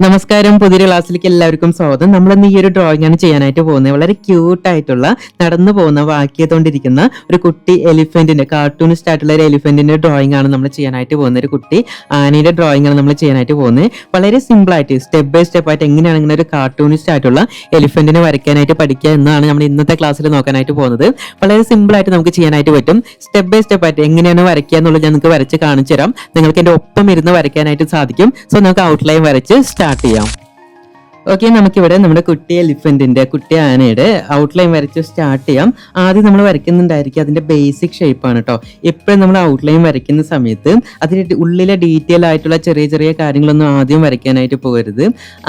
നമസ്കാരം പുതിയ ക്ലാസ്സിലേക്ക് എല്ലാവർക്കും സ്വാഗതം. നമ്മൾ ഇന്ന് ഈ ഒരു ഡ്രോയിങ് ആണ് ചെയ്യാനായിട്ട് പോകുന്നത്. വളരെ ക്യൂട്ട് ആയിട്ടുള്ള നടന്നു പോകുന്ന വാക്കിയതുകൊണ്ടിരിക്കുന്ന ഒരു കുട്ടി എലിഫന്റിന്റെ കാർട്ടൂണിസ്റ്റ് ആയിട്ടുള്ള ഒരു എലിഫന്റിന്റെ ഡ്രോയിങ് ആണ് നമ്മൾ ചെയ്യാനായിട്ട് പോകുന്നത്. ഒരു കുട്ടി ആനയുടെ ഡ്രോയിങ് ആണ് നമ്മൾ ചെയ്യാനായിട്ട് പോകുന്നത്. വളരെ സിമ്പിൾ ആയിട്ട് സ്റ്റെപ്പ് ബൈ സ്റ്റെപ്പ് ആയിട്ട് എങ്ങനെയാണ് ഇങ്ങനെ ഒരു കാർട്ടൂണിസ്റ്റ് ആയിട്ടുള്ള എലിഫന്റിനെ വരയ്ക്കാനായിട്ട് പഠിക്കുക എന്നാണ് നമ്മൾ ഇന്നത്തെ ക്ലാസ്സിൽ നോക്കാനായിട്ട് പോകുന്നത്. വളരെ സിമ്പിൾ ആയിട്ട് നമുക്ക് ചെയ്യാനായിട്ട് പറ്റും. സ്റ്റെപ്പ് ബൈ സ്റ്റെപ്പ് ആയിട്ട് എങ്ങനെയാണ് വരയ്ക്കുക എന്നുള്ളത് ഞാൻ നിങ്ങൾക്ക് വരച്ച് കാണിച്ചു തരാം നിങ്ങൾക്ക് എന്റെ ഒപ്പം ഇരുന്ന് വരയ്ക്കാനായിട്ട് സാധിക്കും. സോ നമുക്ക് ഔട്ട്ലൈൻ വരച്ച് സ്റ്റാർട്ട് ചെയ്യാം ഓക്കെ നമുക്കിവിടെ നമ്മുടെ കുട്ടി എലിഫന്റിന്റെ കുട്ടി ആനയുടെ ഔട്ട്ലൈൻ വരച്ച് സ്റ്റാർട്ട് ചെയ്യാം. ആദ്യം നമ്മൾ വരയ്ക്കുന്നുണ്ടായിരിക്കും അതിന്റെ ബേസിക് ഷേപ്പ് ആണ് കേട്ടോ എപ്പോഴും നമ്മൾ ഔട്ട്ലൈൻ വരയ്ക്കുന്ന സമയത്ത് അതിന്റെ ഉള്ളിലെ ഡീറ്റെയിൽ ആയിട്ടുള്ള ചെറിയ ചെറിയ കാര്യങ്ങളൊന്നും ആദ്യം വരയ്ക്കാനായിട്ട് പോകരുത്.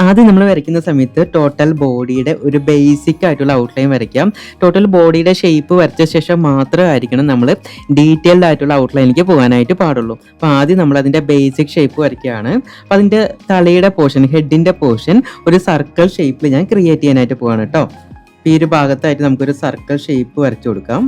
ആദ്യം നമ്മൾ വരയ്ക്കുന്ന സമയത്ത് ടോട്ടൽ ബോഡിയുടെ ഒരു ബേസിക് ആയിട്ടുള്ള ഔട്ട്ലൈൻ വരയ്ക്കാം. ടോട്ടൽ ബോഡിയുടെ ഷേപ്പ് വരച്ച ശേഷം മാത്രമായിരിക്കണം നമ്മൾ ഡീറ്റെയിൽഡ് ആയിട്ടുള്ള ഔട്ട്ലൈനിലേക്ക് പോകാനായിട്ട് പാടുള്ളൂ. അപ്പോൾ ആദ്യം നമ്മൾ അതിന്റെ ബേസിക് ഷേപ്പ് വരയ്ക്കുകയാണ്. അപ്പോൾ അതിന്റെ തലയുടെ പോർഷൻ ഹെഡിന്റെ പോർഷൻ ഒരു സർക്കിൾ ഷേപ്പിൽ ഞാൻ ക്രിയേറ്റ് ചെയ്യാനായിട്ട് പോവാണ് കേട്ടോ ഈ ഒരു ഭാഗത്തായിട്ട് നമുക്കൊരു സർക്കിൾ ഷേപ്പ് വരച്ചു കൊടുക്കാം.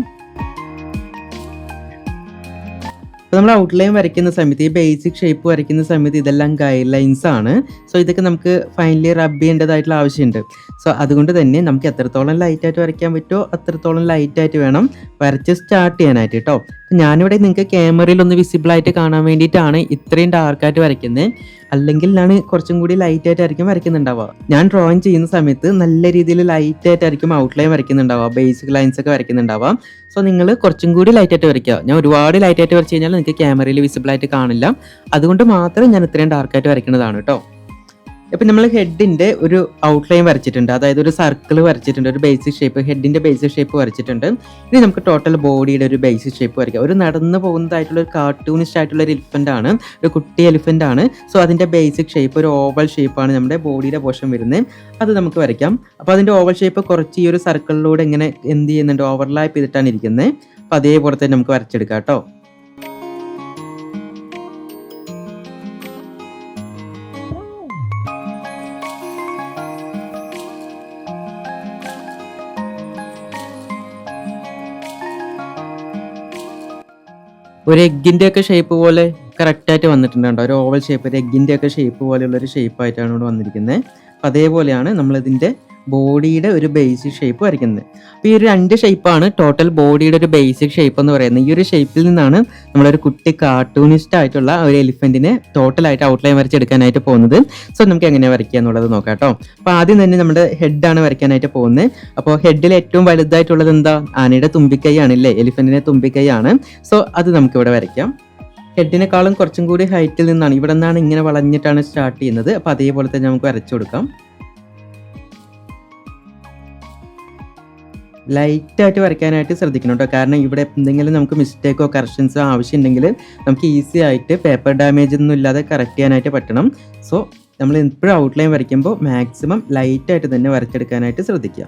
അപ്പോൾ നമ്മൾ ഔട്ട്ലൈൻ വരയ്ക്കുന്ന സമയത്ത് ഈ ബേസിക് ഷേപ്പ് വരയ്ക്കുന്ന സമയത്ത് ഇതെല്ലാം ഗൈഡ് ലൈൻസ് ആണ്. സോ ഇതൊക്കെ നമുക്ക് ഫൈനലി റബ്ബ് ചെയ്യേണ്ടതായിട്ടുള്ള ആവശ്യമുണ്ട്. സോ അതുകൊണ്ട് തന്നെ നമുക്ക് എത്രത്തോളം ലൈറ്റ് ആയിട്ട് വരയ്ക്കാൻ പറ്റുമോ അത്രത്തോളം ലൈറ്റ് ആയിട്ട് വേണം വരച്ച് സ്റ്റാർട്ട് ചെയ്യാനായിട്ട് കേട്ടോ ഞാനിവിടെ നിങ്ങൾക്ക് ക്യാമറയിൽ ഒന്ന് വിസിബിൾ ആയിട്ട് കാണാൻ വേണ്ടിയിട്ടാണ് ഇത്രയും ഡാർക്കായിട്ട് വരയ്ക്കുന്നത് അല്ലെങ്കിൽ ഞാൻ കുറച്ചും കൂടി ലൈറ്റ് ആയിട്ടായിരിക്കും വരയ്ക്കുന്നുണ്ടാവുക. ഞാൻ ഡ്രോയിങ് ചെയ്യുന്ന സമയത്ത് നല്ല രീതിയിൽ ലൈറ്റ് ആയിട്ടായിരിക്കും ഔട്ട്ലൈൻ വരയ്ക്കുന്നുണ്ടാവുക. ബേസിക് ലൈൻസ് ഒക്കെ വരയ്ക്കുന്നുണ്ടാവാം സോ നിങ്ങൾ കുറച്ചും കൂടി ലൈറ്റ് ആയിട്ട് വരയ്ക്കുക. ഞാൻ ഒരുപാട് ലൈറ്റ് ആയിട്ട് വരച്ച് കഴിഞ്ഞാൽ നിങ്ങൾക്ക് ക്യാമറയിൽ വിസിബിൾ ആയിട്ട് കാണില്ല. അതുകൊണ്ട് മാത്രം ഞാൻ ഇത്രയും ഡാർക്കായിട്ട് വരയ്ക്കുന്നതാണ് കേട്ടോ. ഇപ്പം നമ്മൾ ഹെഡിന്റെ ഒരു ഔട്ട്ലൈൻ വരച്ചിട്ടുണ്ട്. അതായത് ഒരു സർക്കിൾ വരച്ചിട്ടുണ്ട് ഒരു ബേസിക് ഷേപ്പ് ഹെഡിന്റെ ബേസിക് ഷേപ്പ് വരച്ചിട്ടുണ്ട്. ഇനി നമുക്ക് ടോട്ടൽ ബോഡിയുടെ ഒരു ബേസിക് ഷേപ്പ് വരയ്ക്കാം. ഒരു നടന്നു പോകുന്നതായിട്ടുള്ള ഒരു കാർട്ടൂണിസ്റ്റ് ആയിട്ടുള്ള ഒരു എലിഫന്റ് ആണ് ഒരു കുട്ടി എലിഫന്റ് ആണ്. സോ അതിന്റെ ബേസിക് ഷേപ്പ് ഒരു ഓവൽ ഷേപ്പാണ് നമ്മുടെ ബോഡിയുടെ പോഷം വരുന്നത്. അത് നമുക്ക് വരയ്ക്കാം. അപ്പോൾ അതിന്റെ ഓവൽ ഷേപ്പ് കുറച്ച് ഈ ഒരു സർക്കിളിലൂടെ ഇങ്ങനെ എന്ത് ചെയ്യുന്നുണ്ട്? ഓവർലാപ്പ് ചെയ്തിട്ടാണ് ഇരിക്കുന്നത്. അപ്പോൾ അതേപോലെ തന്നെ നമുക്ക് വരച്ചെടുക്കാം കേട്ടോ. ഒരു എഗ്ഗിന്റെ ഒക്കെ ഷേപ്പ് പോലെ കറക്റ്റ് ആയിട്ട് വന്നിട്ടുണ്ട് കേട്ടോ ഒരു ഓവൽ ഷേപ്പ് ഒരു എഗ്ഗിന്റെ ഒക്കെ ഷേപ്പ് പോലെയുള്ള ഒരു ഷേപ്പ് ആയിട്ടാണ് ഇവിടെ വന്നിരിക്കുന്നത്. അതേപോലെയാണ് നമ്മളിതിന്റെ ബോഡിയുടെ ഒരു ബേസിക് ഷേപ്പ് വരയ്ക്കുന്നത്. അപ്പോൾ ഈ ഒരു രണ്ട് ഷേപ്പാണ് ടോട്ടൽ ബോഡിയുടെ ഒരു ബേസിക് ഷേപ്പ് എന്ന് പറയുന്നത്. ഈ ഒരു ഷേപ്പിൽ നിന്നാണ് നമ്മളൊരു കുട്ടി കാർട്ടൂണിസ്റ്റ് ആയിട്ടുള്ള ഒരു എലിഫന്റിനെ ടോട്ടലായിട്ട് ഔട്ട്ലൈൻ വരച്ചെടുക്കാനായിട്ട് പോകുന്നത്. സോ നമുക്ക് എങ്ങനെ വരയ്ക്കുക എന്നുള്ളത് നോക്കാം കേട്ടോ. അപ്പോൾ ആദ്യം തന്നെ നമ്മുടെ ഹെഡാണ് വരയ്ക്കാനായിട്ട് പോകുന്നത്. അപ്പോൾ ഹെഡിൽ ഏറ്റവും വലുതായിട്ടുള്ളത് എന്താ? ആനയുടെ തുമ്പിക്കൈയാണ് ഇല്ലേ തുമ്പിക്കൈ തുമ്പിക്കൈയാണ്. സോ അത് നമുക്കിവിടെ വരയ്ക്കാം. ഹെഡിനെക്കാളും കുറച്ചും കൂടി ഹൈറ്റിൽ നിന്നാണ്. ഇവിടെ നിന്നാണ് ഇങ്ങനെ വളഞ്ഞിട്ടാണ് സ്റ്റാർട്ട് ചെയ്യുന്നത്. അപ്പോൾ അതേപോലെ തന്നെ നമുക്ക് വരച്ചു കൊടുക്കാം. ലൈറ്റായിട്ട് വരയ്ക്കാനായിട്ട് ശ്രദ്ധിക്കണം കേട്ടോ കാരണം ഇവിടെ എന്തെങ്കിലും നമുക്ക് മിസ്റ്റേക്കോ കറക്ഷൻസോ ആവശ്യമുണ്ടെങ്കിൽ നമുക്ക് ഈസി ആയിട്ട് പേപ്പർ ഡാമേജ് ഒന്നും ഇല്ലാതെ കറക്റ്റ് ചെയ്യാനായിട്ട് പറ്റണം. സോ നമ്മൾ എപ്പോഴും ഔട്ട്ലൈൻ വരയ്ക്കുമ്പോൾ മാക്സിമം ലൈറ്റായിട്ട് തന്നെ വരച്ചെടുക്കാനായിട്ട് ശ്രദ്ധിക്കുക.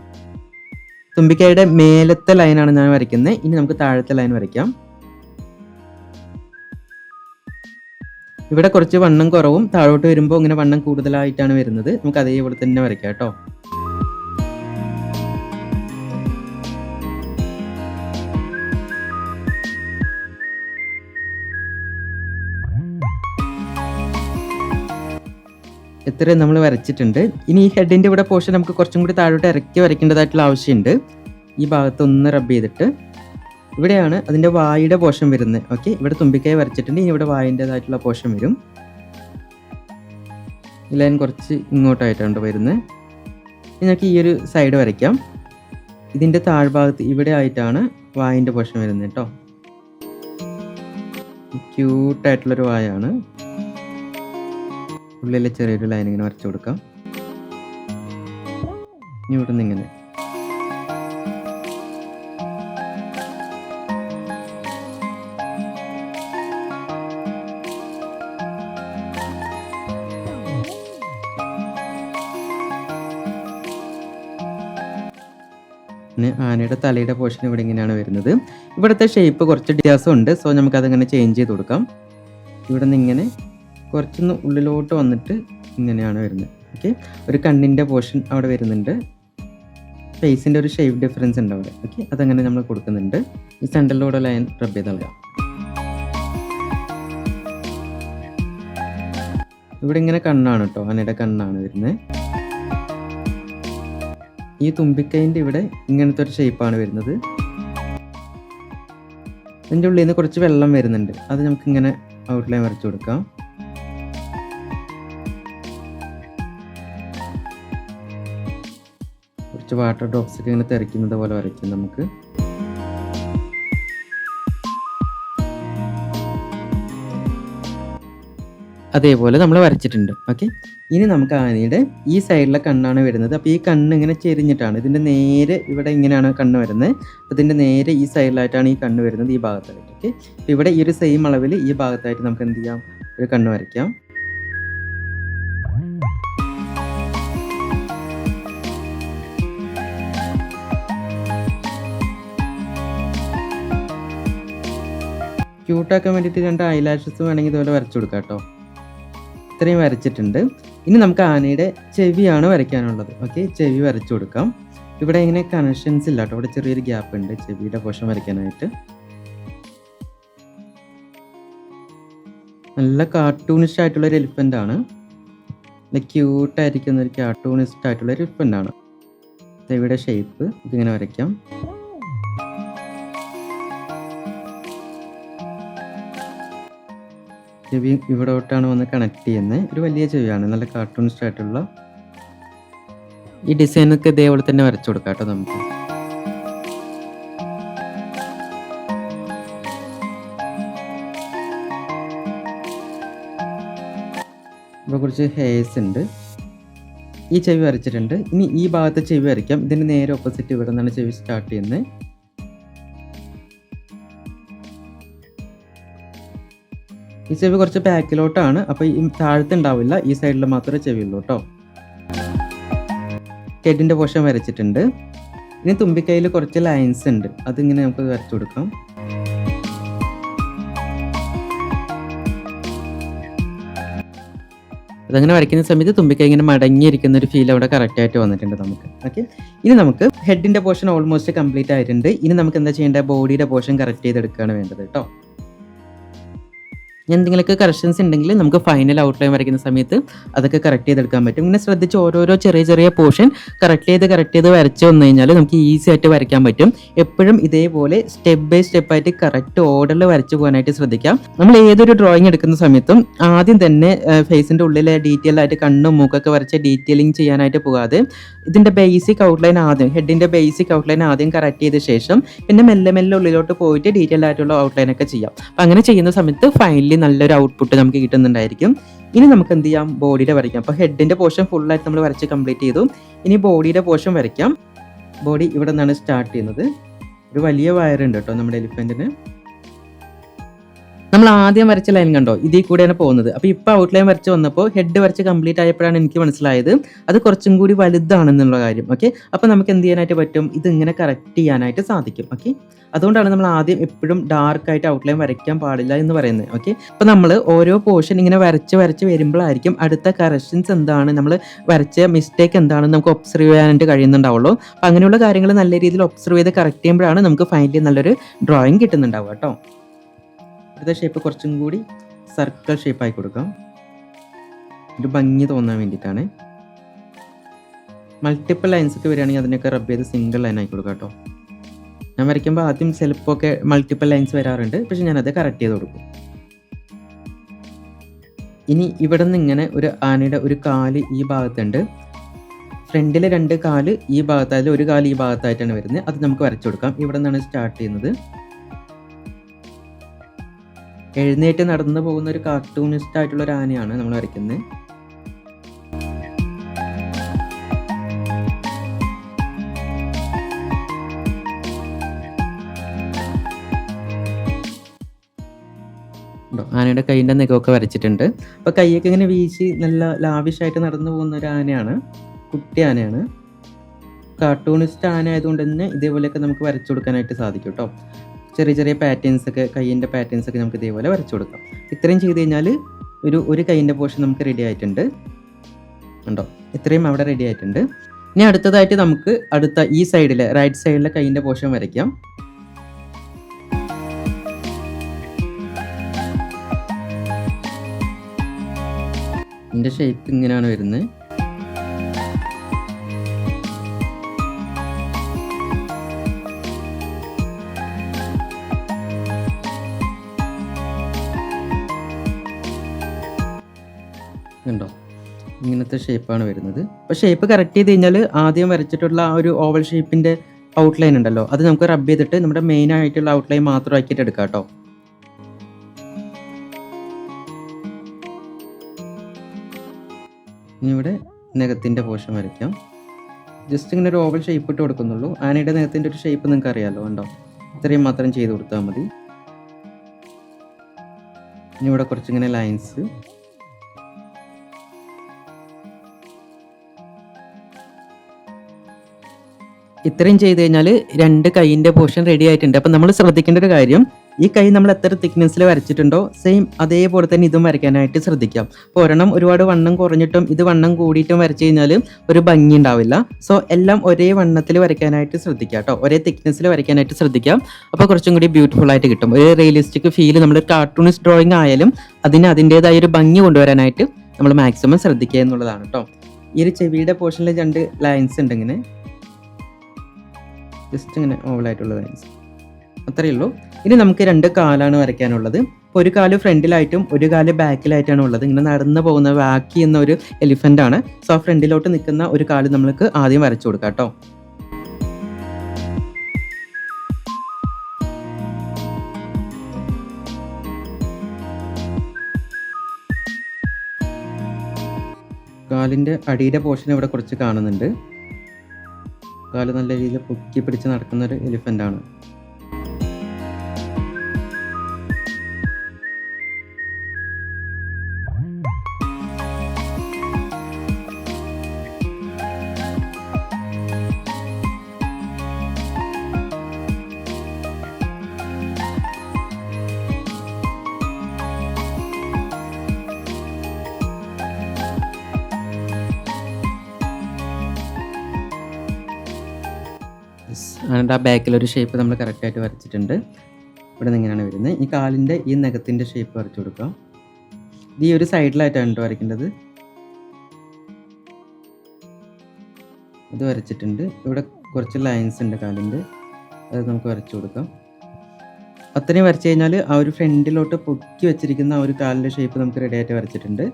തുമ്പിക്കൈയുടെ മേലത്തെ ലൈനാണ് ഞാൻ വരയ്ക്കുന്നത്. ഇനി നമുക്ക് താഴത്തെ ലൈൻ വരയ്ക്കാം. ഇവിടെ കുറച്ച് വണ്ണം കുറവും താഴോട്ട് വരുമ്പോൾ ഇങ്ങനെ വണ്ണം കൂടുതലായിട്ടാണ് വരുന്നത്. നമുക്ക് അതേ ഇവിടെ തന്നെ വരയ്ക്കാം കേട്ടോ. ഇത്രയും നമ്മൾ വരച്ചിട്ടുണ്ട്. ഇനി ഈ ഹെഡിന്റെ ഇവിടെ പോർഷൻ നമുക്ക് കുറച്ചും കൂടി താഴോട്ട് ഇറക്കി വരയ്ക്കേണ്ടതായിട്ടുള്ള ആവശ്യമുണ്ട്. ഈ ഭാഗത്ത് ഒന്ന് റബ്ബ് ചെയ്തിട്ട് ഇവിടെയാണ് അതിന്റെ വായുടെ പോഷൻ വരുന്നത്. ഓക്കെ ഇവിടെ തുമ്പിക്കായ വരച്ചിട്ടുണ്ട്. ഇനി ഇവിടെ വായുന്റെതായിട്ടുള്ള പോഷൻ വരും. ലൈൻ കുറച്ച് ഇങ്ങോട്ടായിട്ടാണ് വരുന്നത്. നമുക്ക് ഈ ഒരു സൈഡ് വരയ്ക്കാം. ഇതിന്റെ താഴ്ഭാഗത്ത് ഇവിടെ ആയിട്ടാണ് വായിന്റെ പോഷൻ വരുന്നത് കേട്ടോ. ക്യൂട്ടായിട്ടുള്ളൊരു വായാണ്. ഉള്ളിലെ ചെറിയൊരു ലൈൻ ഇങ്ങനെ വരച്ചു കൊടുക്കാം. ഇനി ഇവിടുന്ന് ഇങ്ങനെ. പിന്നെ ആനയുടെ തലയുടെ പോർഷൻ ഇവിടെ ഇങ്ങനെയാണ് വരുന്നത്. ഇവിടുത്തെ ഷേപ്പ് കുറച്ച് വ്യത്യാസമുണ്ട്. സോ നമുക്കതങ്ങനെ ചേഞ്ച് ചെയ്ത് കൊടുക്കാം. ഇവിടെ നിന്ന് ഇങ്ങനെ കുറച്ചൊന്ന് ഉള്ളിലോട്ട് വന്നിട്ട് ഇങ്ങനെയാണ് വരുന്നത്. ഓക്കെ ഒരു കണ്ണിന്റെ പോർഷൻ അവിടെ വരുന്നുണ്ട്. ഫേസിന്റെ ഒരു ഷേപ്പ് ഡിഫറൻസ് ഉണ്ട് അവിടെ. ഓക്കെ അതങ്ങനെ നമ്മൾ കൊടുക്കുന്നുണ്ട്. ഈ സെന്ററിലൂടെ ലൈൻ റബ് ചെയ്ത് നൽകാം ഇവിടെ ഇങ്ങനെ കണ്ണാണ് കേട്ടോ ആനയുടെ കണ്ണാണ് വരുന്നത്. ഈ തുമ്പിക്കൈന്റെ ഇവിടെ ഇങ്ങനത്തെ ഒരു ഷേപ്പാണ് വരുന്നത്. അതിന്റെ ഉള്ളിൽ നിന്ന് കുറച്ച് വെള്ളം വരുന്നുണ്ട്. അത് നമുക്ക് ഇങ്ങനെ ഔട്ട്ലൈൻ വരച്ചു കൊടുക്കാം. കുറച്ച് വാട്ടർ ഡ്രോപ്സ് ഒക്കെ ഇങ്ങനെ തെറിക്കുന്നത് പോലെ വരയ്ക്കും നമുക്ക്. അതേപോലെ നമ്മൾ വരച്ചിട്ടുണ്ട്. ഓക്കെ ഇനി നമുക്ക് ആനയുടെ ഈ സൈഡിലെ കണ്ണാണ് വരുന്നത്. അപ്പോൾ ഈ കണ്ണ് ഇങ്ങനെ ചെരിഞ്ഞിട്ടാണ്. ഇതിന്റെ നേരെ ഇവിടെ ഇങ്ങനെയാണ് കണ്ണ് വരുന്നത്. അതിന്റെ നേരെ ഈ സൈഡിലായിട്ടാണ് ഈ കണ്ണ് വരുന്നത് ഈ ഭാഗത്തായിട്ട്. ഓക്കെ അപ്പോൾ ഇവിടെ ഈ ഒരു സെയിം അളവിൽ ഈ ഭാഗത്തായിട്ട് നമുക്ക് എന്ത് ചെയ്യാം? ഒരു കണ്ണ് വരയ്ക്കാം. ക്യൂട്ടാക്കാൻ വേണ്ടിയിട്ട് രണ്ട് ഐലാഷസ് വേണമെങ്കിൽ ഇതുപോലെ വരച്ചു കൊടുക്കാം കേട്ടോ. ഇത്രയും വരച്ചിട്ടുണ്ട്. ഇനി നമുക്ക് ആനയുടെ ചെവിയാണ് വരയ്ക്കാനുള്ളത്. ഓക്കെ ചെവി വരച്ചു കൊടുക്കാം. ഇവിടെ ഇങ്ങനെ കണക്ഷൻസ് ഇല്ല കേട്ടോ. ഇവിടെ ചെറിയൊരു ഗ്യാപ്പ് ഉണ്ട് ചെവിയുടെ പോഷൻ വരയ്ക്കാനായിട്ട്. നല്ല കാർട്ടൂണിസ്റ്റ് ആയിട്ടുള്ള ഒരു എലിഫന്റ് ആണ്. നല്ല ക്യൂട്ടായിരിക്കുന്ന ഒരു കാർട്ടൂണിസ്റ്റ് ആയിട്ടുള്ള ഒരു എലിഫന്റ് ആണ്. ചെവിയുടെ ഷേപ്പ് ഇതിങ്ങനെ വരയ്ക്കാം. ചെവി ഇവിടോട്ടാണ് വന്ന് കണക്ട് ചെയ്യുന്നത് ഒരു വലിയ ചെവിയാണ് നല്ല കാർട്ടൂൺസ് ആയിട്ടുള്ള. ഈ ഡിസൈനൊക്കെ ഇതേപോലെ തന്നെ വരച്ചു കൊടുക്കാം കേട്ടോ നമുക്ക്. ഇവിടെ കുറച്ച് ഹെയർസ് ഉണ്ട്. ഈ ചെവി വരച്ചിട്ടുണ്ട്. ഇനി ഈ ഭാഗത്തെ ചെവി വരയ്ക്കാം. ഇതിന് നേരെ ഓപ്പോസിറ്റ് ഇവിടെ നിന്നാണ് ചെവി സ്റ്റാർട്ട് ചെയ്യുന്നത് ഈ ചെവി കുറച്ച് ബാക്കിലോട്ടാണ്. അപ്പോൾ ഈ താഴത്ത് ഉണ്ടാവില്ല ഈ സൈഡിൽ മാത്രമേ ചെവിയുള്ളൂ കേട്ടോ ഹെഡിന്റെ പോഷൻ വരച്ചിട്ടുണ്ട്. ഇനി തുമ്പിക്കൈയിൽ കുറച്ച് ലൈൻസ് ഉണ്ട്. അതിങ്ങനെ നമുക്ക് വരച്ചു കൊടുക്കാം. അതങ്ങനെ വരയ്ക്കുന്ന സമയത്ത് തുമ്പിക്കൈ ഇങ്ങനെ മടങ്ങിയിരിക്കുന്ന ഒരു ഫീൽ അവിടെ കറക്റ്റ് ആയിട്ട് വന്നിട്ടുണ്ട് നമുക്ക്. ഓക്കെ ഇനി നമുക്ക് ഹെഡിന്റെ പോർഷൻ ഓൾമോസ്റ്റ് കംപ്ലീറ്റ് ആയിട്ടുണ്ട്. ഇനി നമുക്ക് എന്താ ചെയ്യേണ്ടത് ബോഡിയുടെ പോർഷൻ കറക്റ്റ് ചെയ്തെടുക്കുകയാണ് വേണ്ടത് കേട്ടോ എന്തെങ്കിലുമൊക്കെ കറക്ഷൻസ് ഉണ്ടെങ്കിൽ നമുക്ക് ഫൈനൽ ഔട്ട്ലൈൻ വരയ്ക്കുന്ന സമയത്ത് അതൊക്കെ കറക്റ്റ് ചെയ്തെടുക്കാൻ പറ്റും. ഇങ്ങനെ ശ്രദ്ധിച്ച് ഓരോരോ ചെറിയ ചെറിയ പോർഷൻ കറക്റ്റ് ചെയ്ത് കറക്റ്റ് ചെയ്ത് വരച്ച് വന്നു കഴിഞ്ഞാൽ നമുക്ക് ഈസി ആയിട്ട് വരയ്ക്കാൻ പറ്റും. എപ്പോഴും ഇതേപോലെ സ്റ്റെപ്പ് ബൈ സ്റ്റെപ്പ് ആയിട്ട് കറക്റ്റ് ഓർഡറിൽ വരച്ചു പോകാനായിട്ട് ശ്രദ്ധിക്കാം. നമ്മൾ ഏതൊരു ഡ്രോയിങ് എടുക്കുന്ന സമയത്തും ആദ്യം തന്നെ ഫേസിന്റെ ഉള്ളിലെ ഡീറ്റെയിൽ ആയിട്ട് കണ്ണും മൂക്കൊക്കെ വരച്ച് ഡീറ്റെയിലിംഗ് ചെയ്യാനായിട്ട് പോകാതെ ഇതിന്റെ ബേസിക് ഔട്ട്ലൈൻ ആദ്യം ഹെഡിന്റെ ബേസിക് ഔട്ട്ലൈൻ ആദ്യം കറക്റ്റ് ചെയ്ത ശേഷം പിന്നെ മെല്ലെ മെല്ലെ ഉള്ളിലോട്ട് പോയിട്ട് ഡീറ്റെയിൽ ആയിട്ടുള്ള ഔട്ട്ലൈൻ ഒക്കെ ചെയ്യാം. അപ്പം അങ്ങനെ ചെയ്യുന്ന സമയത്ത് ഫൈനലി നല്ലൊരു ഔട്ട്പുട്ട് നമുക്ക് കിട്ടുന്നുണ്ടായിരിക്കും. ഇനി നമുക്ക് എന്ത് ചെയ്യാം? ബോഡിയുടെ വരയ്ക്കാം. അപ്പോൾ ഹെഡിന്റെ പോർഷൻ ഫുള്ളായിട്ട് നമ്മൾ വരച്ച് കംപ്ലീറ്റ് ചെയ്തു. ഇനി ബോഡിയുടെ പോർഷൻ വരയ്ക്കാം. ബോഡി ഇവിടെ നിന്നാണ് സ്റ്റാർട്ട് ചെയ്യുന്നത്. ഒരു വലിയ വയറുണ്ട് കേട്ടോ നമ്മുടെ എലിഫന്റിന് നമ്മൾ ആദ്യം വരച്ച ലൈൻ കണ്ടോ? ഇതിൽ കൂടെയാണ് പോകുന്നത്. അപ്പോൾ ഇപ്പോൾ ഔട്ട്ലൈൻ വരച്ച് വന്നപ്പോൾ ഹെഡ് വരച്ച് കംപ്ലീറ്റ് ആയപ്പോഴാണ് എനിക്ക് മനസ്സിലായത് അത് കുറച്ചും കൂടി വലുതാണെന്നുള്ള കാര്യം. ഓക്കെ അപ്പോൾ നമുക്ക് എന്ത് ചെയ്യാനായിട്ട് പറ്റും? ഇത് ഇങ്ങനെ കറക്റ്റ് ചെയ്യാനായിട്ട് സാധിക്കും. ഓക്കെ അതുകൊണ്ടാണ് നമ്മൾ ആദ്യം എപ്പോഴും ഡാർക്ക് ആയിട്ട് ഔട്ട് ലൈൻ വരയ്ക്കാൻ പാടില്ല എന്ന് പറയുന്നത്. ഓക്കെ അപ്പോൾ നമ്മൾ ഓരോ പോർഷൻ ഇങ്ങനെ വരച്ച് വരച്ച് വരുമ്പോഴായിരിക്കും അടുത്ത കറക്ഷൻസ് എന്താണ്? നമ്മൾ വരച്ച മിസ്റ്റേക്ക് എന്താണെന്ന് നമുക്ക് ഒബ്സർവ് ചെയ്യാനായിട്ട് കഴിയുന്നുണ്ടാവുള്ളൂ. അപ്പോൾ അങ്ങനെയുള്ള കാര്യങ്ങൾ നല്ല രീതിയിൽ ഒബ്സർവ് ചെയ്ത് കറക്റ്റ് ചെയ്യുമ്പോഴാണ് നമുക്ക് ഫൈനലി നല്ലൊരു ഡ്രോയിങ് കിട്ടുന്നുണ്ടാവുക കേട്ടോ. അടുത്ത ഷേപ്പ് കുറച്ചും കൂടി സർക്കിൾ ഷേപ്പായി കൊടുക്കാം. ഒരു ഭംഗി തോന്നാൻ വേണ്ടിയിട്ടാണ്. മൾട്ടിപ്പിൾ ലൈൻസ് ഒക്കെ വരികയാണെങ്കിൽ അതിനൊക്കെ റബ്ബ് ചെയ്ത് സിംഗിൾ ലൈൻ ആയി കൊടുക്കാം കേട്ടോ. ഞാൻ വരയ്ക്കുമ്പോൾ ആദ്യം ചിലപ്പോൾ മൾട്ടിപ്പിൾ ലൈൻസ് വരാറുണ്ട്. പക്ഷെ ഞാനത് കറക്റ്റ് ചെയ്ത് കൊടുക്കും. ഇനി ഇവിടെ നിന്ന് ഇങ്ങനെ ഒരു ആനയുടെ ഒരു കാൽ ഈ ഭാഗത്തുണ്ട്. ഫ്രണ്ടിലെ രണ്ട് കാൽ ഈ ഭാഗത്തായാലും ഒരു കാൽ ഈ ഭാഗത്തായിട്ടാണ് വരുന്നത്. അത് നമുക്ക് വരച്ചു കൊടുക്കാം. ഇവിടെ നിന്നാണ് സ്റ്റാർട്ട് ചെയ്യുന്നത്. എഴുന്നേറ്റ് നടന്നു പോകുന്ന ഒരു കാർട്ടൂണിസ്റ്റ് ആയിട്ടുള്ള ഒരു ആനയാണ് നമ്മൾ വരയ്ക്കുന്നത്. ആനയുടെ കൈയിന്റെ നികമൊക്കെ വരച്ചിട്ടുണ്ട്. അപ്പോൾ കൈയൊക്കെ ഇങ്ങനെ വീശി നല്ല ലാവിഷായിട്ട് നടന്നു പോകുന്ന ഒരു ആനയാണ്. കുട്ടി ആനയാണ്. കാർട്ടൂണിസ്റ്റ് ആന ആയതുകൊണ്ട് തന്നെ ഇതേപോലെയൊക്കെ നമുക്ക് വരച്ചു കൊടുക്കാനായിട്ട് സാധിക്കും കേട്ടോ. ചെറിയ ചെറിയ പാറ്റേൺസ് ഒക്കെ കൈയിന്റെ പാറ്റേൺസ് ഒക്കെ നമുക്ക് ഇതേപോലെ വരച്ചു കൊടുക്കാം. ഇത്രയും ചെയ്ത് കഴിഞ്ഞാൽ ഒരു ഒരു കൈയിന്റെ പോർഷൻ നമുക്ക് റെഡി ആയിട്ടുണ്ട്. ഉണ്ടോ ഇത്രയും അവിടെ റെഡി ആയിട്ടുണ്ട്. ഇനി അടുത്തതായിട്ട് നമുക്ക് അടുത്ത ഈ സൈഡിലെ റൈറ്റ് സൈഡിലെ കൈയിന്റെ പോർഷൻ വരയ്ക്കാം. എന്റെ ഷേപ്പ് ഇങ്ങനെയാണ് വരുന്നത്. ഇങ്ങനത്തെ ഷേപ്പാണ് വരുന്നത്. അപ്പോൾ ഷേപ്പ് കറക്റ്റ് ചെയ്ത് കഴിഞ്ഞാൽ ആദ്യം വരച്ചിട്ടുള്ള ആ ഒരു ഓവൽ ഷേപ്പിന്റെ ഔട്ട്ലൈൻ ഉണ്ടല്ലോ അത് നമുക്ക് റബ്ബ് ചെയ്തിട്ട് നമ്മുടെ മെയിൻ ആയിട്ടുള്ള ഔട്ട്ലൈൻ മാത്രം ആക്കിയിട്ട് എടുക്കാം കേട്ടോ ഇനി ഇവിടെ നഖത്തിന്റെ പോഷൻ വരയ്ക്കാം. ജസ്റ്റ് ഇങ്ങനെ ഒരു ഓവൽ ഷേപ്പ് ഇട്ട് കൊടുക്കുന്നുള്ളൂ. ആനയുടെ നഖത്തിന്റെ ഒരു ഷേപ്പ് നിങ്ങൾക്ക് അറിയാമല്ലോ ഉണ്ടോ ഇത്രയും മാത്രം ചെയ്ത് കൊടുത്താൽ മതി. ഇനി ഇവിടെ കുറച്ചിങ്ങനെ ലൈൻസ് ഇത്രയും ചെയ്ത് കഴിഞ്ഞാൽ രണ്ട് കൈയിന്റെ പോർഷൻ റെഡി ആയിട്ടുണ്ട്. അപ്പം നമ്മൾ ശ്രദ്ധിക്കേണ്ട ഒരു കാര്യം ഈ കൈ നമ്മൾ എത്ര തിക്നെസ്സിൽ വരച്ചിട്ടുണ്ടോ സെയിം അതേപോലെ തന്നെ ഇതും വരയ്ക്കാനായിട്ട് ശ്രദ്ധിക്കാം. അപ്പോൾ ഒരെണ്ണം ഒരുപാട് വണ്ണം കുറഞ്ഞിട്ടും ഇത് വണ്ണം കൂടിയിട്ടും വരച്ച് കഴിഞ്ഞാൽ ഒരു ഭംഗി ഉണ്ടാവില്ല. സോ എല്ലാം ഒരേ വണ്ണത്തിൽ വരയ്ക്കാനായിട്ട് ശ്രദ്ധിക്കുക കേട്ടോ. ഒരേ തിക്നെസ്സിൽ വരയ്ക്കാനായിട്ട് ശ്രദ്ധിക്കാം. അപ്പോൾ കുറച്ചും കൂടി ബ്യൂട്ടിഫുൾ ആയിട്ട് കിട്ടും. ഒരു റിയലിസ്റ്റിക് ഫീൽ നമ്മൾ കാർട്ടൂണിസ്റ്റ് ഡ്രോയിങ് ആയാലും അതിന് അതിന്റെതായ ഒരു ഭംഗി കൊണ്ടുവരാനായിട്ട് നമ്മൾ മാക്സിമം ശ്രദ്ധിക്കുക എന്നുള്ളതാണ് കേട്ടോ. ഈ ഒരു ചെവിയുടെ പോർഷനിൽ രണ്ട് ലൈൻസ് ഉണ്ട് ഇങ്ങനെ ജസ്റ്റ് ഇങ്ങനെ ഓവലായിട്ടുള്ള ലൈൻസ് അത്രയേ ഉള്ളൂ. ഇനി നമുക്ക് രണ്ട് കാലാണ് വരയ്ക്കാനുള്ളത്. ഇപ്പോൾ ഒരു കാൽ ഫ്രണ്ടിലായിട്ടും ഒരു കാൽ ബാക്കിലായിട്ടാണ് ഉള്ളത്. ഇങ്ങനെ നടന്നു പോകുന്ന വാക്കി എന്ന ഒരു എലിഫന്റ് ആണ്. സോ ആ ഫ്രണ്ടിലോട്ട് നിൽക്കുന്ന ഒരു കാൽ നമ്മൾക്ക് ആദ്യം വരച്ചു കൊടുക്കാം കേട്ടോ. കാലിന്റെ അടിയുടെ പോർഷൻ ഇവിടെ കുറച്ച് കാണുന്നുണ്ട്. കാൽ നല്ല രീതിയിൽ പൊക്കി പിടിച്ച് നടക്കുന്ന ഒരു എലിഫന്റ് അതിന്റെ ആ ബാക്കിലൊരു ഷേപ്പ് നമ്മൾ കറക്റ്റായിട്ട് വരച്ചിട്ടുണ്ട്. ഇവിടെ നിന്ന് ഇങ്ങനെയാണ് വരുന്നത്. ഈ കാലിന്റെ ഈ നഖത്തിന്റെ ഷേപ്പ് വരച്ചു കൊടുക്കാം. ഇത് ഈ ഒരു സൈഡിലായിട്ടാണ് കേട്ടോ വരയ്ക്കേണ്ടത്. ഇത് വരച്ചിട്ടുണ്ട്. ഇവിടെ കുറച്ച് ലൈൻസ് ഉണ്ട് കാലിന്റെ അത് നമുക്ക് വരച്ചു കൊടുക്കാം. അത്രയും വരച്ചു കഴിഞ്ഞാൽ ആ ഒരു ഫ്രണ്ടിലോട്ട് പൊക്കി വെച്ചിരിക്കുന്ന ആ ഒരു കാലിന്റെ ഷേപ്പ് നമുക്ക് റെഡി ആയിട്ട് വരച്ചിട്ടുണ്ട്.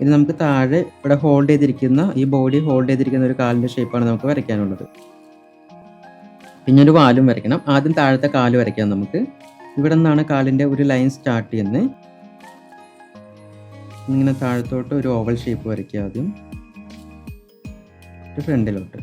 ഇനി നമുക്ക് താഴെ ഇവിടെ ഹോൾഡ് ചെയ്തിരിക്കുന്ന ഈ ബോഡി ഹോൾഡ് ചെയ്തിരിക്കുന്ന ഒരു കാലിന്റെ ഷേപ്പാണ് നമുക്ക് വരയ്ക്കാനുള്ളത്. പിന്നെ ഒരു വാലും വരയ്ക്കണം. ആദ്യം താഴത്തെ കാൽ വരയ്ക്കാം നമുക്ക്. ഇവിടെ നിന്നാണ് കാലിന്റെ ഒരു ലൈൻ സ്റ്റാർട്ട് ചെയ്യുന്നത്. ഇങ്ങനെ താഴത്തോട്ട് ഒരു ഓവൽ ഷേപ്പ് വരയ്ക്കുക ആദ്യം. ഫ്രണ്ടിലോട്ട്.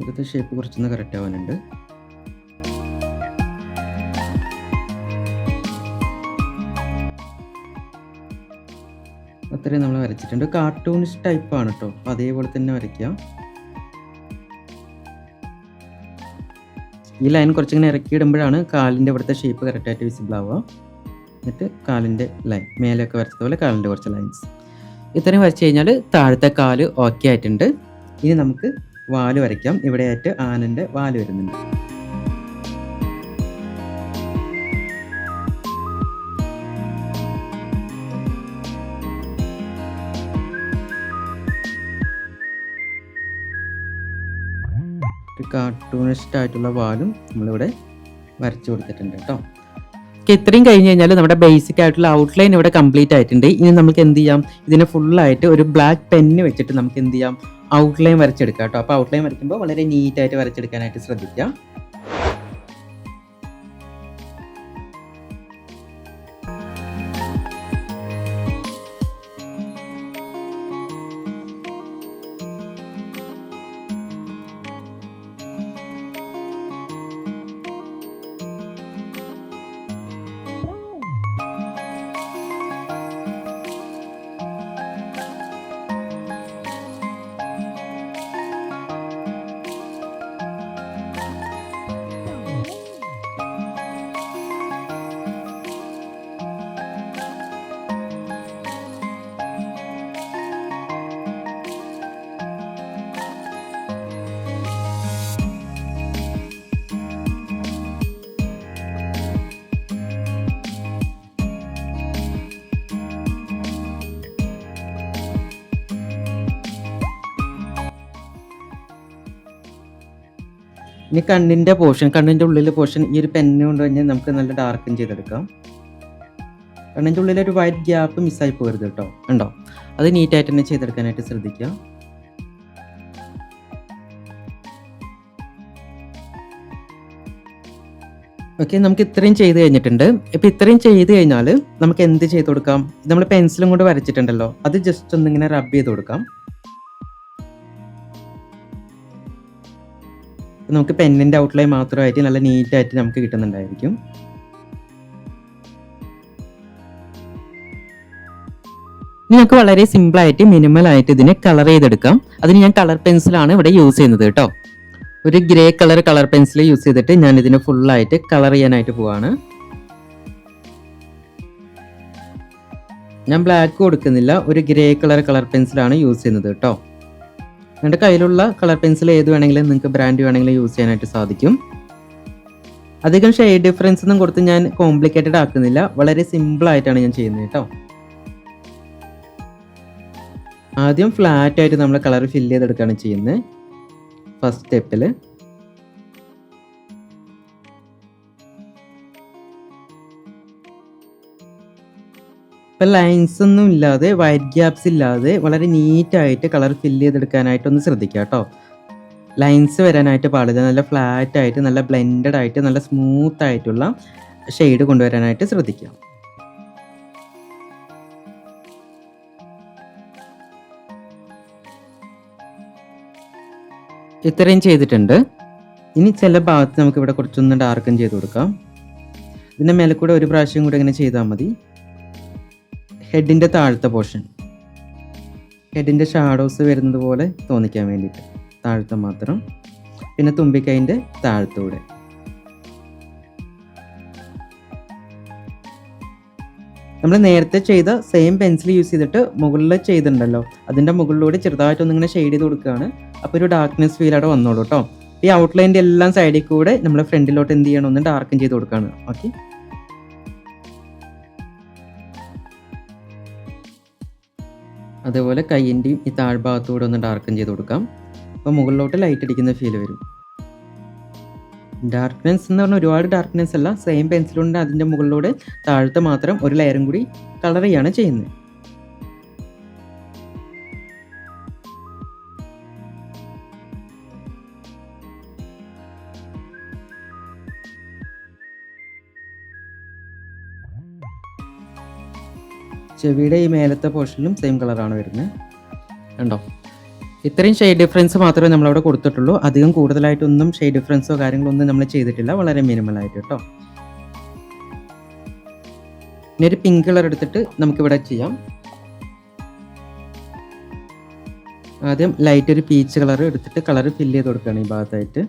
ഇവിടുത്തെ ഷേപ്പ് കുറച്ചൊന്ന് കറക്റ്റ് ആവാനുണ്ട്. അത്രയും നമ്മൾ വരച്ചിട്ടുണ്ട്. കാർട്ടൂണിസ്റ്റ് ടൈപ്പാണ് കേട്ടോ അപ്പോൾ അതേപോലെ തന്നെ വരയ്ക്കുക ഈ ലൈൻ കുറച്ചിങ്ങനെ ഇറക്കി ഇടുമ്പോഴാണ് കാലിന്റെ ഇവിടുത്തെ ഷേപ്പ് കറക്റ്റായിട്ട് വിസിബിൾ ആവുക. എന്നിട്ട് കാലിന്റെ ലൈൻ മേലെയൊക്കെ വരച്ചതുപോലെ കാലിന്റെ കുറച്ച് ലൈൻസ് ഇത്രയും വരച്ച് കഴിഞ്ഞാൽ താഴത്തെ കാൽ ഓക്കെ ആയിട്ടുണ്ട്. ഇനി നമുക്ക് വാൽ വരയ്ക്കാം. ഇവിടെയായിട്ട് ആനന്റെ വാൽ വരുന്നുണ്ട്. കാർട്ടൂണിസ്റ്റ് ആയിട്ടുള്ള വാലും നമ്മളിവിടെ വരച്ചു കൊടുത്തിട്ടുണ്ട് കേട്ടോ. ഇത്രയും കഴിഞ്ഞ് കഴിഞ്ഞാൽ നമ്മുടെ ബേസിക് ആയിട്ടുള്ള ഔട്ട്ലൈൻ ഇവിടെ കംപ്ലീറ്റ് ആയിട്ടുണ്ട്. ഇനി നമുക്ക് എന്ത് ചെയ്യാം? ഇതിനെ ഫുള്ളായിട്ട് ഒരു ബ്ലാക്ക് പെന്ന് വെച്ചിട്ട് നമുക്ക് എന്ത് ചെയ്യാം? ഔട്ട്ലൈൻ വരച്ചെടുക്കാം കേട്ടോ. അപ്പോൾ ഔട്ട്ലൈൻ വരയ്ക്കുമ്പോൾ വളരെ നീറ്റായിട്ട് വരച്ചെടുക്കാനായിട്ട് ശ്രദ്ധിക്കാം ഇനി കണ്ണിന്റെ പോർഷൻ കണ്ണിന്റെ ഉള്ളിലെ പോർഷൻ ഈ ഒരു പെന്ന് കൊണ്ട് കഴിഞ്ഞാൽ നമുക്ക് നല്ല ഡാർക്കൻ ചെയ്തെടുക്കാം. കണ്ണിന്റെ ഉള്ളിൽ ഒരു വൈറ്റ് ഗ്യാപ്പ് മിസ്സായി പോകരുത് കേട്ടോ. ഉണ്ടോ അത് നീറ്റായിട്ട് തന്നെ ചെയ്തെടുക്കാനായിട്ട് ശ്രദ്ധിക്കുക. ഓക്കെ നമുക്ക് ഇത്രയും ചെയ്ത് കഴിഞ്ഞിട്ടുണ്ട്. ഇപ്പം ഇത്രയും ചെയ്ത് കഴിഞ്ഞാൽ നമുക്ക് എന്ത് ചെയ്ത് കൊടുക്കാം? നമ്മൾ പെൻസിലും കൊണ്ട് വരച്ചിട്ടുണ്ടല്ലോ. അത് ജസ്റ്റ് ഒന്നിങ്ങനെ റബ്ബ് ചെയ്ത് കൊടുക്കാം. നമുക്ക് പെന്നിന്റെ ഔട്ട്ലൈൻ മാത്രമായിട്ട് നല്ല നീറ്റായിട്ട് നമുക്ക് കിട്ടുന്നുണ്ടായിരിക്കും. നിങ്ങൾക്ക് വളരെ സിമ്പിളായിട്ട് മിനിമലായിട്ട് ഇതിനെ കളർ ചെയ്തെടുക്കാം. അതിന് ഞാൻ കളർ പെൻസിലാണ് ഇവിടെ യൂസ് ചെയ്യുന്നത് കേട്ടോ. ഒരു grey colour colour pencil use ചെയ്തിട്ട് ഞാൻ ഇതിനെ ഫുള്ളായിട്ട് കളർ ചെയ്യാനായിട്ട് പോവാണ്. ഞാൻ ബ്ലാക്ക് കൊടുക്കുന്നില്ല ഒരു ഗ്രേ കളർ കളർ പെൻസിലാണ് യൂസ് ചെയ്യുന്നത് കേട്ടോ. എന്റെ കയ്യിലുള്ള കളർ പെൻസിൽ ഏത് വേണമെങ്കിലും നിങ്ങൾക്ക് ബ്രാൻഡ് വേണമെങ്കിലും യൂസ് ചെയ്യാനായിട്ട് സാധിക്കും. അധികം ഷെയ്ഡ് ഡിഫറൻസ് ഒന്നും കൊടുത്ത് ഞാൻ കോംപ്ലിക്കേറ്റഡ് ആക്കുന്നില്ല. വളരെ സിമ്പിൾ ആയിട്ടാണ് ഞാൻ ചെയ്യുന്നത് കേട്ടോ. ആദ്യം ഫ്ലാറ്റ് ആയിട്ട് നമ്മൾ കളർ ഫില്ല് ചെയ്തെടുക്കുകയാണ് ചെയ്യുന്നത്. ഫസ്റ്റ് സ്റ്റെപ്പിൽ ഇപ്പം ലൈൻസ് ഒന്നും ഇല്ലാതെ വൈറ്റ് ഗ്യാപ്സ് ഇല്ലാതെ വളരെ നീറ്റായിട്ട് കളർ ഫില്ല് ചെയ്തെടുക്കാനായിട്ട് ഒന്ന് ശ്രദ്ധിക്കുക കേട്ടോ ലൈൻസ് വരാനായിട്ട് പാടില്ല. നല്ല ഫ്ലാറ്റ് ആയിട്ട് നല്ല ബ്ലെൻഡഡ് ആയിട്ട് നല്ല സ്മൂത്ത് ആയിട്ടുള്ള ഷെയ്ഡ് കൊണ്ടുവരാനായിട്ട് ശ്രദ്ധിക്കുക ഇത്രയും ചെയ്തിട്ടുണ്ട്. ഇനി ചില ഭാഗത്ത് നമുക്ക് ഇവിടെ കുറച്ചൊന്ന് ഡാർക്കൻ ചെയ്ത് കൊടുക്കാം. ഇതിന്റെ മേലെ കൂടെ ഒരു പ്രാവശ്യം കൂടെ ഇങ്ങനെ ചെയ്താൽ മതി. ഹെഡിന്റെ താഴത്തെ പോർഷൻ ഹെഡിന്റെ ഷാഡോസ് വരുന്നത് പോലെ തോന്നിക്കാൻ വേണ്ടിയിട്ട്. താഴത്തെ മാത്രം. പിന്നെ തുമ്പിക്കൈന്റെ താഴത്തൂടെ. നമ്മൾ നേരത്തെ ചെയ്ത സെയിം പെൻസിൽ യൂസ് ചെയ്തിട്ട് മുകളിൽ ചെയ്തിട്ടുണ്ടല്ലോ. അതിന്റെ മുകളിലൂടെ ചെറുതായിട്ട് ചെറുതായിട്ടൊന്നിങ്ങനെ ഷെയ്ഡ് ചെയ്ത് കൊടുക്കുകയാണ്. അപ്പോൾ ഒരു ഡാർക്ക്നെസ് ഫീൽ അവിടെ വന്നോളൂ കേട്ടോ ഈ ഔട്ട്ലൈന്റെ എല്ലാം സൈഡിൽ കൂടെ നമ്മൾ ഫ്രണ്ടിലോട്ട് എന്ത് ചെയ്യണം? ഒന്ന് ഡാർക്കൻ ചെയ്ത് കൊടുക്കുകയാണ്. ഓക്കെ അതേപോലെ കൈയിന്റെയും ഈ താഴ്ഭാഗത്തൂടെ ഒന്ന് ഡാർക്കൻ ചെയ്ത് കൊടുക്കാം. അപ്പോൾ മുകളിലോട്ട് ലൈറ്റ് അടിക്കുന്ന ഫീൽ വരും. ഡാർക്ക്നെസ് എന്ന് പറഞ്ഞാൽ ഒരുപാട് ഡാർക്ക്നെസ് അല്ല സെയിം പെൻസിലുണ്ട് അതിന്റെ മുകളിലൂടെ താഴത്തെ മാത്രം ഒരു ലെയറും കൂടി കളർ ചെയ്യാണ് ചെയ്യുന്നത്. ചെവിയുടെ ഈ മേലത്തെ പോർഷനിലും സെയിം കളറാണ് വരുന്നത് കണ്ടോ? ഇത്രയും ഷെയ്ഡ് ഡിഫറൻസ് മാത്രമേ നമ്മളവിടെ കൊടുത്തിട്ടുള്ളൂ. അധികം കൂടുതലായിട്ടൊന്നും ഷെയ്ഡ് ഡിഫറൻസോ കാര്യങ്ങളൊന്നും നമ്മൾ ചെയ്തിട്ടില്ല. വളരെ മിനിമൽ ആയിട്ട് കേട്ടോ. ഇനി ഒരു പിങ്ക് കളർ എടുത്തിട്ട് നമുക്കിവിടെ ചെയ്യാം. ആദ്യം ലൈറ്റ് ഒരു പീച്ച് കളർ എടുത്തിട്ട് കളർ ഫില്ല് ചെയ്ത് കൊടുക്കുകയാണ് ഈ ഭാഗത്തായിട്ട്.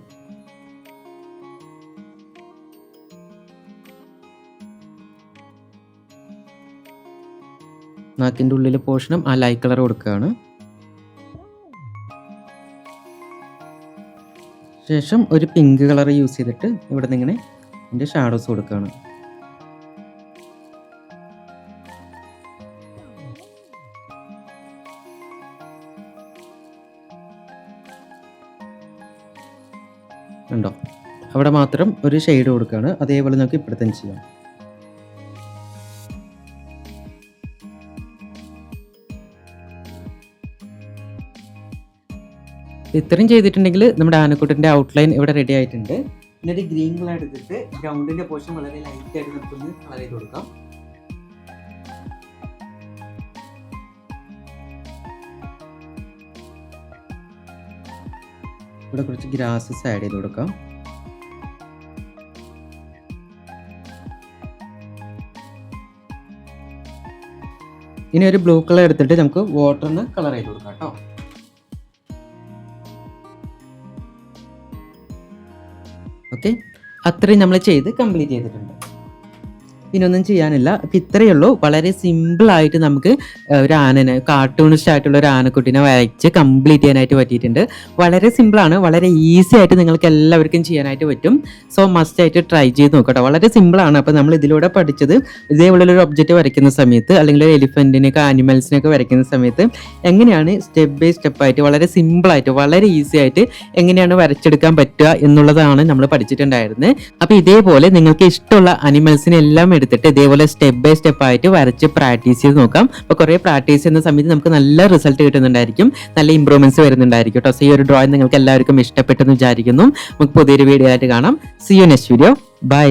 നാക്കിന്റെ ഉള്ളിലെ പോർഷനും ആ ലൈറ്റ് കളർ കൊടുക്കുകയാണ്. ശേഷം ഒരു പിങ്ക് കളർ യൂസ് ചെയ്തിട്ട് ഇവിടെ നിന്ന് ഇങ്ങനെ എന്റെ ഷാഡോസ് കൊടുക്കുകയാണ്. ഉണ്ടോ അവിടെ മാത്രം ഒരു ഷെയ്ഡ് കൊടുക്കുകയാണ്. അതേപോലെ നമുക്ക് ഇപ്പോഴത്തെ ചെയ്യാം. ഇത്രയും ചെയ്തിട്ടുണ്ടെങ്കിൽ നമ്മുടെ ആനക്കൂട്ടിന്റെ ഔട്ട്ലൈൻ ഇവിടെ റെഡി ആയിട്ടുണ്ട്. ഒരു ഗ്രീൻ കളർ എടുത്തിട്ട് ഗ്രൗണ്ടിന്റെ പോർഷൻ വളരെ ലൈറ്റ് ആയിട്ട് നമുക്കൊന്ന് കളർ ചെയ്ത് കൊടുക്കാം. ഇവിടെ കുറച്ച് ഗ്രാസസ് ആഡ് ചെയ്ത് കൊടുക്കാം. ഇനി ഒരു ബ്ലൂ കളർ എടുത്തിട്ട് നമുക്ക് വാട്ടറിന് കളർ ചെയ്ത് കൊടുക്കാം കേട്ടോ. ഓക്കെ. അത്രയും നമ്മൾ ചെയ്ത് കംപ്ലീറ്റ് ചെയ്തിട്ടുണ്ട്. ഇനിയൊന്നും ചെയ്യാനില്ല. അപ്പം ഇത്രയേ ഉള്ളൂ. വളരെ സിമ്പിൾ ആയിട്ട് നമുക്ക് ഒരു ആനനെ കാർട്ടൂണിസ്റ്റ് ആയിട്ടുള്ള ഒരു ആനക്കുട്ടിനെ വരച്ച് കംപ്ലീറ്റ് ചെയ്യാനായിട്ട് പറ്റിയിട്ടുണ്ട്. വളരെ സിമ്പിളാണ് വളരെ ഈസി ആയിട്ട് നിങ്ങൾക്ക് എല്ലാവർക്കും ചെയ്യാനായിട്ട് പറ്റും. സോ മസ്റ്റ് ആയിട്ട് ട്രൈ ചെയ്ത് നോക്കട്ടോ. വളരെ സിമ്പിളാണ് അപ്പോൾ നമ്മൾ ഇതിലൂടെ പഠിച്ചത് ഇതേപോലെ ഒരു ഒബ്ജക്റ്റ് വരയ്ക്കുന്ന സമയത്ത് അല്ലെങ്കിൽ ഒരു ആനിമൽസിനെയൊക്കെ വരയ്ക്കുന്ന സമയത്ത് എങ്ങനെയാണ് സ്റ്റെപ്പ് ബൈ സ്റ്റെപ്പ് ആയിട്ട് വളരെ സിമ്പിൾ ആയിട്ട് വളരെ ഈസി ആയിട്ട് എങ്ങനെയാണ് വരച്ചെടുക്കാൻ പറ്റുക എന്നുള്ളതാണ് നമ്മൾ പഠിച്ചിട്ടുണ്ടായിരുന്നത്. അപ്പോൾ ഇതേപോലെ നിങ്ങൾക്ക് ഇഷ്ടമുള്ള അനിമൽസിനെ എല്ലാം എടുത്തിട്ട് ഇതേപോലെ സ്റ്റെപ്പ് ബൈ സ്റ്റെപ്പ് ആയിട്ട് വരച്ച് പ്രാക്ടീസ് ചെയ്ത് നോക്കാം. അപ്പോൾ കുറേ പ്രാക്ടീസ് ചെയ്യുന്ന സമയത്ത് നമുക്ക് നല്ല റിസൾട്ട് കിട്ടുന്നുണ്ടായിരിക്കും. നല്ല ഇമ്പ്രൂവ്മെന്റ്സ് വരുന്നുണ്ടായിരിക്കും കേട്ടോ സോ ഈ ഒരു ഡ്രോയിങ് നിങ്ങൾക്ക് എല്ലാവർക്കും ഇഷ്ടപ്പെട്ടെന്ന് വിചാരിക്കുന്നു. നമുക്ക് പുതിയൊരു വീഡിയോ ആയിട്ട് കാണാം. See you next video bye